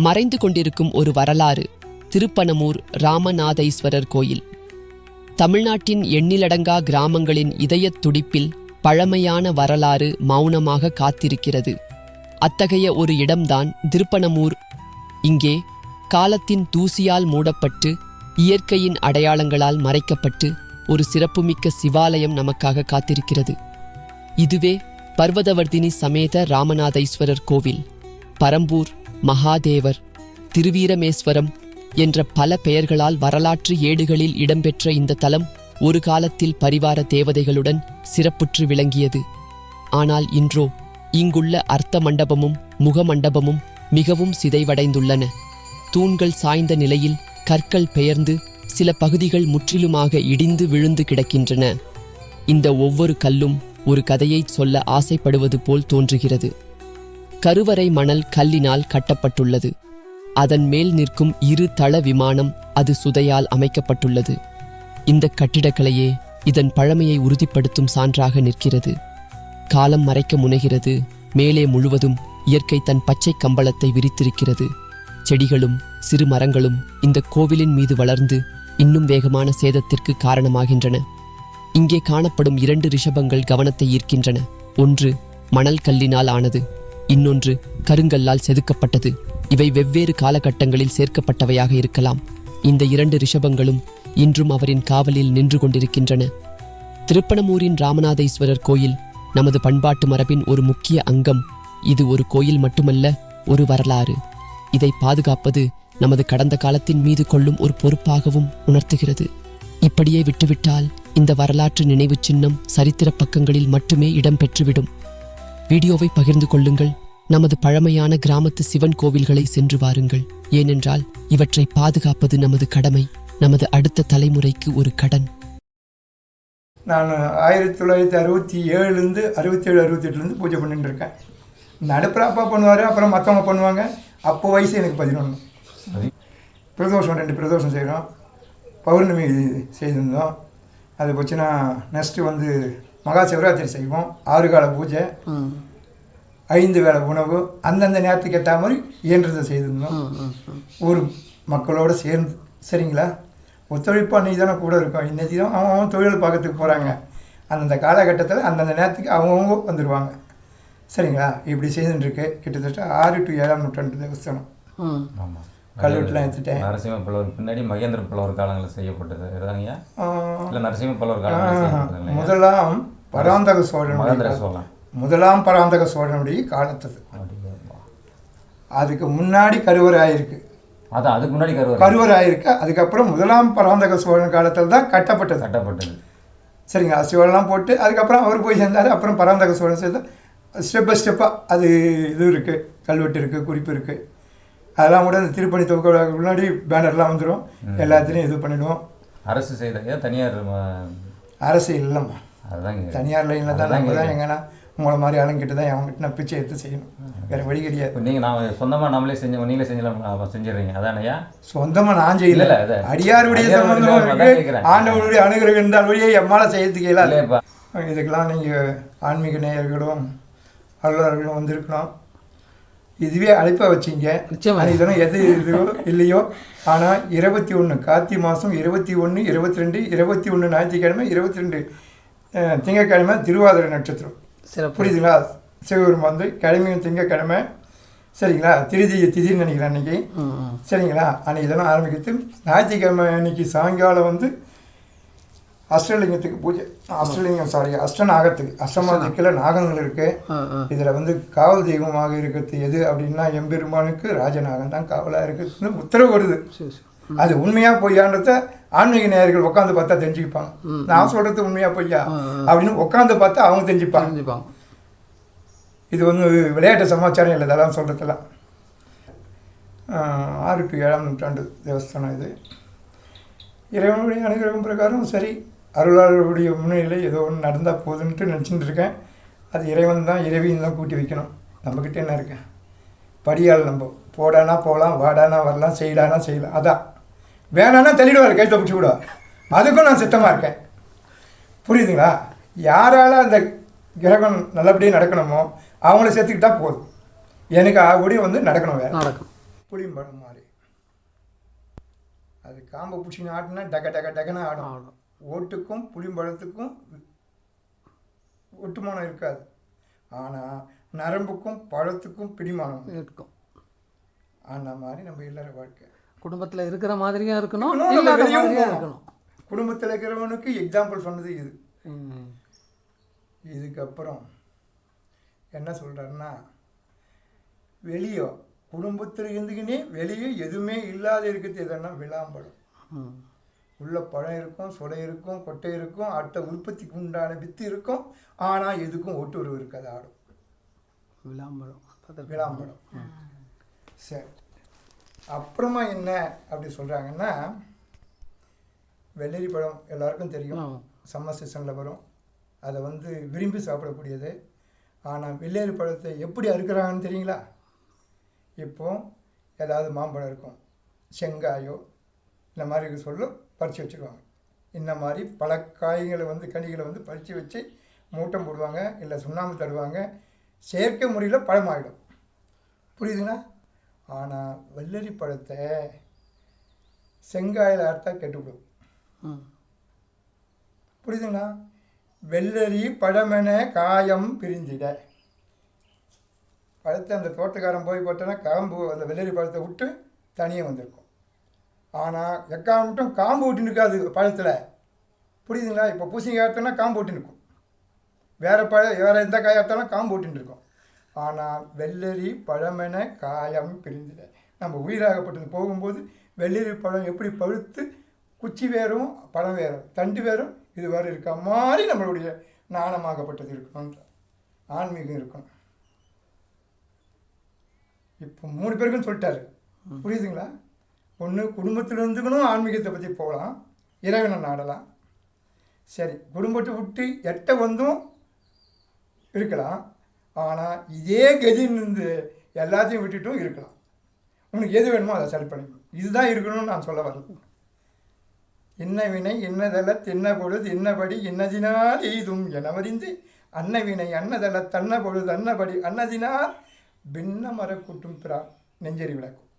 மறைந்து கொண்டிருக்கும் ஒரு வரலாறு திருப்பனமூர் ராமநாதேஸ்வரர் கோயில். தமிழ்நாட்டின் எண்ணிலடங்கா கிராமங்களின் இதயத் துடிப்பில் பழமையான வரலாறு மௌனமாக காத்திருக்கிறது. அத்தகைய ஒரு இடம்தான் திருப்பனமூர். இங்கே காலத்தின் தூசியால் மூடப்பட்டு இயற்கையின் அடையாளங்களால் மறைக்கப்பட்டு ஒரு சிறப்புமிக்க சிவாலயம் நமக்காக காத்திருக்கிறது. இதுவே பர்வதவர்தினி சமேத ராமநாதைஸ்வரர் கோவில் பரம்பூர் மகாதேவர் திருவீரமேஸ்வரம் என்ற பல பெயர்களால் வரலாற்று ஏடுகளில் இடம்பெற்ற இந்த தலம் ஒரு காலத்தில் பரிவார தேவதைகளுடன் சிறப்புற்று விளங்கியது. ஆனால் இன்றோ இங்குள்ள அர்த்த மண்டபமும் முகமண்டபமும் மிகவும் சிதைவடைந்துள்ளன. தூண்கள் சாய்ந்த நிலையில் கற்கள் பெயர்ந்து சில பகுதிகள் முற்றிலுமாக இடிந்து விழுந்து கிடக்கின்றன. இந்த ஒவ்வொரு கல்லும் ஒரு கதையைச் சொல்ல ஆசைப்படுவது போல் தோன்றுகிறது. கருவறை மணல் கல்லினால் கட்டப்பட்டுள்ளது. அதன் மேல் நிற்கும் இரு தள விமானம் அது சுதையால் அமைக்கப்பட்டுள்ளது. இந்த கட்டிடக்கலையே இதன் பழமையை உறுதிப்படுத்தும் சான்றாக நிற்கிறது. காலம் மறைக்க முனைகிறது. மேலே முழுவதும் இயற்கை தன் பச்சை கம்பளத்தை விரித்திருக்கிறது. செடிகளும் சிறு மரங்களும் இந்த கோவிலின் மீது வளர்ந்து இன்னும் வேகமான சேதத்திற்கு காரணமாகின்றன. இங்கே காணப்படும் இரண்டு ரிஷபங்கள் கவனத்தை ஈர்க்கின்றன. ஒன்று மணல் கல்லினால் ஆனது. இன்னொன்று கருங்கல்லால் செதுக்கப்பட்டது. இவை வெவ்வேறு காலகட்டங்களில் சேர்க்கப்பட்டவையாக இருக்கலாம். இந்த இரண்டு ரிஷபங்களும் இன்றும் அவரின் காவலில் நின்று கொண்டிருக்கின்றன. திருப்பணமூரின் ராமநாதேஸ்வரர் கோயில் நமது பண்பாட்டு மரபின் ஒரு முக்கிய அங்கம். இது ஒரு கோயில் மட்டுமல்ல ஒரு வரலாறு. இதை பாதுகாப்பது நமது கடந்த காலத்தின் மீது கொள்ளும் ஒரு பொறுப்பாகவும் உணர்த்துகிறது. இப்படியே விட்டுவிட்டால் இந்த வரலாற்று நினைவு சின்னம் சரித்திர பக்கங்களில் மட்டுமே இடம்பெற்றுவிடும். வீடியோவை பகிர்ந்து கொள்ளுங்கள். நமது பழமையான கிராமத்து சிவன் கோவில்களை சென்று வாருங்கள். ஏனென்றால் இவற்றை பாதுகாப்பது நமது கடமை. நமது அடுத்த தலைமுறைக்கு ஒரு கடன். நான் ஆயிரத்தி தொள்ளாயிரத்தி அறுபத்தி ஏழுலேருந்து அறுபத்தேழு அறுபத்தெட்டுலேருந்து பூஜை பண்ணிட்டு இருக்கேன் நடுப்புற அப்பா பண்ணுவார் அப்புறம் மற்றவங்க பண்ணுவாங்க. அப்போ வயசு எனக்கு பதினொன்று பிரதோஷம் ரெண்டு பிரதோஷம் செய்கிறோம் பௌர்ணமி செய்திருந்தோம். அது போச்சுன்னா நெக்ஸ்ட்டு வந்து மகா சிவராத்திரி செய்வோம். ஆறு கால பூஜை ஐந்து வேளை உணவு அந்தந்த நேரத்துக்கு ஏற்ற மாதிரி இயன்றதை செய்திருந்தோம். ஊர் மக்களோடு சேர்ந்து சரிங்களா? ஒத்துழைப்பு அன்றைக்கி தானே கூட இருக்கும். இன்னைக்கு தான் அவன் அவன் தொழில் பார்க்கறதுக்கு போகிறாங்க அந்தந்த காலகட்டத்தில் அந்தந்த நேரத்துக்கு அவங்கவுங்க வந்துடுவாங்க சரிங்களா? இப்படி செய்துட்டுருக்கு கிட்டத்தட்ட ஆறு டு ஏழாம் நூற்றாண்டு தேவஸ்தானம். ஆமாம் கல்வெட்டுலாம் எடுத்துட்டேன் நரசிம்ம பல்லவர் பின்னாடி மகேந்திர பல்லவர் காலங்களில் செய்யப்பட்டது. இதுதாங்கய்யா இல்லை நரசிம்ம பல்லவர் காலங்களில் முதலாம் பராந்தக மகேந்திர சோழனுடைய சோழன். முதலாம் பராந்தக சோழனுடைய காலத்தது? அதுக்கு முன்னாடி கருவறை ஆயிருக்கு. அதான் அதுக்கு முன்னாடி கருவர் கருவறை ஆயிருக்கு. அதுக்கப்புறம் முதலாம் பராந்தக சோழன் காலத்தில் தான் கட்டப்பட்டது. கட்டப்பட்டது. சரிங்க. சிவன்லாம் போட்டு அதுக்கப்புறம் அவர் போய் சேர்ந்தார். அப்புறம் பராந்தக சோழன் சேர்ந்தா ஸ்டெப் பை ஸ்டெப்பாக அது இது இருக்குது கல்வெட்டு இருக்குது குறிப்பு இருக்குது அதெல்லாம் கூட இந்த திருப்பணி துவக்க முன்னாடி பேனர்லாம் வந்துடும் எல்லாத்துலேயும் இது பண்ணிடுவோம். அரசு செய்த ஏன் தனியார் அரசு இல்லைம்மா. அதுதாங்க தனியார் லைனில் தான் நம்ம தான் எங்கன்னா உங்களை மாதிரி ஆளுங்கிட்ட தான் அவங்ககிட்ட நான் பிச்சை எடுத்து செய்யணும். வேறு வழி கிடையாது. நீங்கள் நான் சொந்தமாக நாமளே செஞ்சு நீங்களே செஞ்சலாம் செஞ்சிடுறீங்க. அதானயா சொந்தமாக நான் இல்ல, செய்யல இல்ல, அடியாருடைய சம்பந்தம். ஆண்டவருடைய அனுகிரகம் இருந்தால் வழியே எம்மால செய்யறதுக்கு இல்லையப்பா. இதுக்கெல்லாம் நீங்கள் ஆன்மீக நேயர்களும் அருளாளர்களும் வந்திருக்கணும். இதுவே அழைப்பா வச்சிங்க. இதெல்லாம் எது இதுவோ இல்லையோ. ஆனால் இருபத்தி ஒன்று கார்த்தி மாதம் இருபத்தி ஒன்று இருபத்தி ரெண்டு இருபத்தி ஒன்று ஞாயிற்றுக்கிழமை இருபத்தி ரெண்டு திங்கக்கிழமை திருவாதிரை நட்சத்திரம். சிறப்பு. புரியுதுங்களா? சிவபெருமான் வந்து கிழமையும் திங்கக்கிழமை. சரிங்களா? திருதி திதின்னு நினைக்கிறேன் ம். சரிங்களா? அன்னைக்கு இதெல்லாம் ஆரம்பிக்கிறது. ஞாயிற்றுக்கிழமை அன்னைக்கு சாயங்காலம் வந்து அஷ்டலிங்கத்துக்கு பூஜை அஷ்டலிங்கம் சாரி அஷ்டநாகத்துக்கு அஷ்டமா திக்கில் நாகங்கள் இருக்கு. ஆ, ஆ. இதில் வந்து காவல் தெய்வமாக இருக்கிறது எது அப்படின்னா எம்பெருமானுக்கு ராஜநாகன் தான் காவலாக இருக்குதுன்னு உத்தரவு வருது. அது உண்மையா பொய்யான்றத ஆன்மீக நேயர்கள் உட்காந்து பார்த்தா தெரிஞ்சுப்பாங்க நான் சொல்றது உண்மையா பொய்யா? அப்படின்னு உட்காந்து பார்த்தா அவங்க தெரிஞ்சுப்பாங்க. தெரிஞ்சுப்பாங்க. இது வந்து விளையாட்டு சமாச்சாரம் இல்லை இதெல்லாம் சொல்கிறதெல்லாம் ஆறு டு ஏழாம் நூற்றாண்டு தேவஸ்தானம் இது. இறைவனுடைய அனுகிரகம் பிரகாரம் சரி. அருளாளருடைய முன்னிலையில் ஏதோ ஒன்று நடந்தால் போதுன்ட்டு நினச்சிட்டு இருக்கேன். அது இறைவன் தான் இறைவியும் தான் கூட்டி வைக்கணும். நம்மக்கிட்ட என்ன இருக்கேன் படியால் நம்ம போடானா போகலாம் வாடானா வரலாம் செய்யலானா செய்யலாம். அதான். வேணான்னா தள்ளிடுவார் கைத்தை பிடிச்சி விடுவா அதுக்கும் நான் சித்தமாக இருக்கேன். புரியுதுங்களா? யாரால அந்த கிரகம் நல்லபடியாக நடக்கணுமோ அவங்கள சேர்த்துக்கிட்டா போதும். எனக்கு ஆகக்கூடிய வந்து நடக்கணும் வேற. நடக்கும். புளிம்பழம் மாதிரி அது காம்பை பிடிச்சின்னு ஆட்டினா டக டக டகன்னு ஆடும். ஆடும். ஓட்டுக்கும் புளிம்பழத்துக்கும் ஒட்டுமானம் இருக்காது ஆனால் நரம்புக்கும் பழத்துக்கும் பிடிமானம். இருக்கும் அந்த மாதிரி நம்ம இல்லற வாழ்க்கை குடும்பத்தில் இருக்கிற மாதிரியும் இருக்கணும். இருக்கணும் குடும்பத்தில் இருக்கிறவனுக்கு எக்ஸாம்பிள் சொன்னது இது. இதுக்கப்புறம் என்ன சொல்கிறாருன்னா வெளியே குடும்பத்தில் இருந்துக்கினே வெளியே எதுவுமே இல்லாத இருக்கிறது எதுன்னா விளாம்பழம் ம். உள்ள பழம் இருக்கும் சொலை இருக்கும் கொட்டை இருக்கும் அட்டை உற்பத்திக்கு உண்டான வித்து இருக்கும். ஆனால் எதுக்கும் ஒட்டுறவு இருக்காது ஆடும் விளாம்பழம் பார்த்திருக்கேன். விளாம்பழம் சரி. அப்புறமா என்ன அப்படி சொல்கிறாங்கன்னா வெள்ளரி பழம் எல்லாருக்கும் தெரியும். சம்மர் சீசனில் வரும். அதை வந்து விரும்பி சாப்பிடக்கூடியது. ஆனால் வெள்ளரி பழத்தை எப்படி அறுக்கிறாங்கன்னு தெரியுங்களா? இப்போ ஏதாவது மாம்பழம் இருக்கும். செங்காயோ இந்த மாதிரி இருக்க சொல்ல பறித்து வச்சுருவாங்க. இந்த மாதிரி பல காய்களை வந்து கனிகளை வந்து பறித்து வச்சு மூட்டம் போடுவாங்க இல்லை சுண்ணாம்பு தருவாங்க. செயற்கை முறையில் பழமாயிடும் புரியுதுங்களா? ஆனால் வெள்ளரி பழத்தை செங்காயில் அறுத்தா கெட்டுவிடும் ம். புரியுதுங்களா? வெள்ளரி பழமென காயம் பிரிந்திட. பழத்தை அந்த தோட்டக்காரன் போய் போட்டோன்னா காம்பு அந்த வெள்ளரி பழத்தை விட்டு தனியாக வந்திருக்கும். ஆனால் எக்காமட்டும் காம்பு ஓட்டின்னு நிற்காது பழத்தில் புரியுதுங்களா? இப்போ பூசணிக்காய் எடுத்தோன்னா காம்பு விட்டு நிற்கும். வேறு பழ வேறு எந்த காய் எடுத்தாலும் காம்பு ஓட்டின்னு இருக்கும் ஆனால் வெள்ளரி பழமென காயம் பிரிந்திட நம்ம உயிராகப்பட்டது போகும்போது வெள்ளரி பழம் எப்படி பழுத்து குச்சி வேறும் பழம் வேறும் தண்டு வேறும் இது வேறு இருக்க மாதிரி நம்மளுடைய நாணமாகப்பட்டது இருக்கணும் ஆன்மீகம் இருக்கணும் இப்போ மூணு பேருக்கும் சொல்லிட்டாரு. புரியுதுங்களா? ஒன்று குடும்பத்தில் இருந்துக்கணும் ஆன்மீகத்தை பற்றி போகலாம். இறைவனை நாடலாம். சரி குடும்பத்தை விட்டு எட்ட வந்தும் இருக்கலாம். ஆனால் இதே கதின்னு எல்லாத்தையும் விட்டுட்டும் இருக்கலாம். உனக்கு எது வேணுமோ அதை செலக்ட் பண்ணிக்கணும் இதுதான் இருக்கணும்னு நான் சொல்ல வரேன் என்ன வினை என்னதல்ல தின்ன பொழுது இன்னபடி இன்னதினால் எய்தும் எனவறிந்து அன்ன வினை அன்னதல்ல தன்ன பொழுது அன்னபடி அன்னதினால் பின்ன மர கூட்டும் பிறா. நெஞ்சரி விளக்கும்.